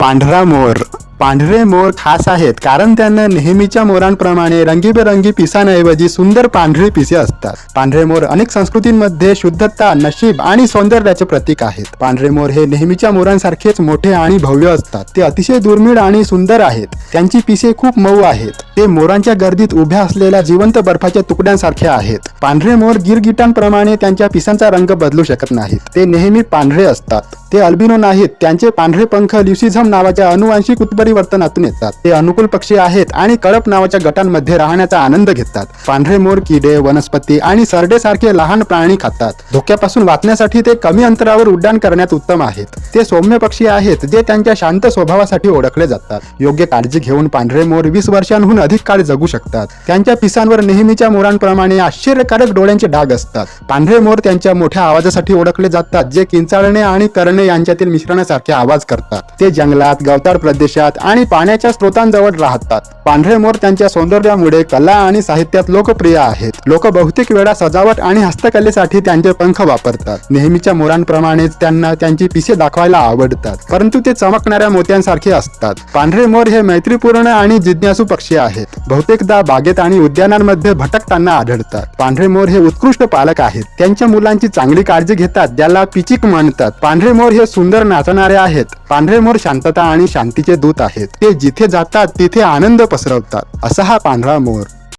पांढरा मोर. पांढरे मोर खास आहेत कारण त्यांना नेहमीच्या मोरांप्रमाणे रंगीबेरंगी पिसांऐवजी सुंदर पांढरी पिसे असतात. पांढरे मोर अनेक संस्कृतींमध्ये शुद्धता नशीब आणि सौंदर्याचे प्रतीक आहेत. पांढरे मोर हे नेहमीच्या मोरांसारखेच मोठे आणि भव्य असतात. ते अतिशय दुर्मिळ आणि सुंदर आहेत. त्यांची पिसे खूप मऊ आहेत. ते मोरांच्या गर्दीत उभ्या असलेल्या जिवंत बर्फाच्या तुकड्यांसारखे आहेत. पांढरे मोर गिरगिटांप्रमाणे त्यांच्या पिसांचा रंग बदलू शकत नाहीत. ते नेहमी पांढरे असतात. ते अल्बिनो नाहीत. त्यांचे पांढरे पंख ल्युसिझम नावाच्या अनुवांशिक उत्परिवर्तनातून येतात. ते अनुकूल पक्षी आहेत आणि कळप नावाच्या गटांमध्ये राहण्याचा आनंद घेतात. पांढरे मोर किडे वनस्पती आणि सरडेसारखे लहान प्राणी खातात. धोक्यापासून वाचण्यासाठी ते कमी अंतरावर उड्डाण करण्यात उत्तम आहेत. ते सौम्य पक्षी आहेत जे त्यांच्या शांत स्वभावासाठी ओळखले जातात. योग्य काळजी घेऊन पांढरे मोर वीस वर्षांहून अधिक काळ जगू शकतात. त्यांच्या पिसांवर नेहमीच्या मोरांप्रमाणे आश्चर्यकारक डोळ्यांचे डाग असतात. पांढरे मोर त्यांच्या मोठ्या आवाजासाठी ओळखले जातात जे किंचाळणे आणि करणे यांच्यातील मिश्रणासारखे आवाज करतात. ते जंगलात गवताळ प्रदेशात आणि पाण्याच्या स्रोतांजवळ राहतात. पांढरे मोर त्यांच्या सौंदर्यामुळे कला आणि साहित्यात लोकप्रिय आहेत. लोक बहुतेक वेळा सजावट आणि हस्तकलेसाठी त्यांचे पंख वापरतात. नेहमीच्या मोरांप्रमाणेच त्यांना त्यांची पिसे दाखवायला आवडतात परंतु ते चमकणाऱ्या मोत्यांसारखे असतात. पांढरे मोर हे मैत्रीपूर्ण आणि जिज्ञासू पक्षी आहेत. बहुतेकदा बागेत आणि उद्यानांमध्ये भटकताना आढळतात. पांढरे मोर हे उत्कृष्ट पालक आहेत. त्यांच्या मुलांची चांगली काळजी घेतात ज्याला पिचिक म्हणतात पांढरे मोर मोर हे सुंदर नाचणारे आहेत. पांढरे मोर शांतता आणि शांतीचे दूत आहेत. ते जिथे जातात तिथे आनंद पसरवतात. असा हा पांढरा मोर.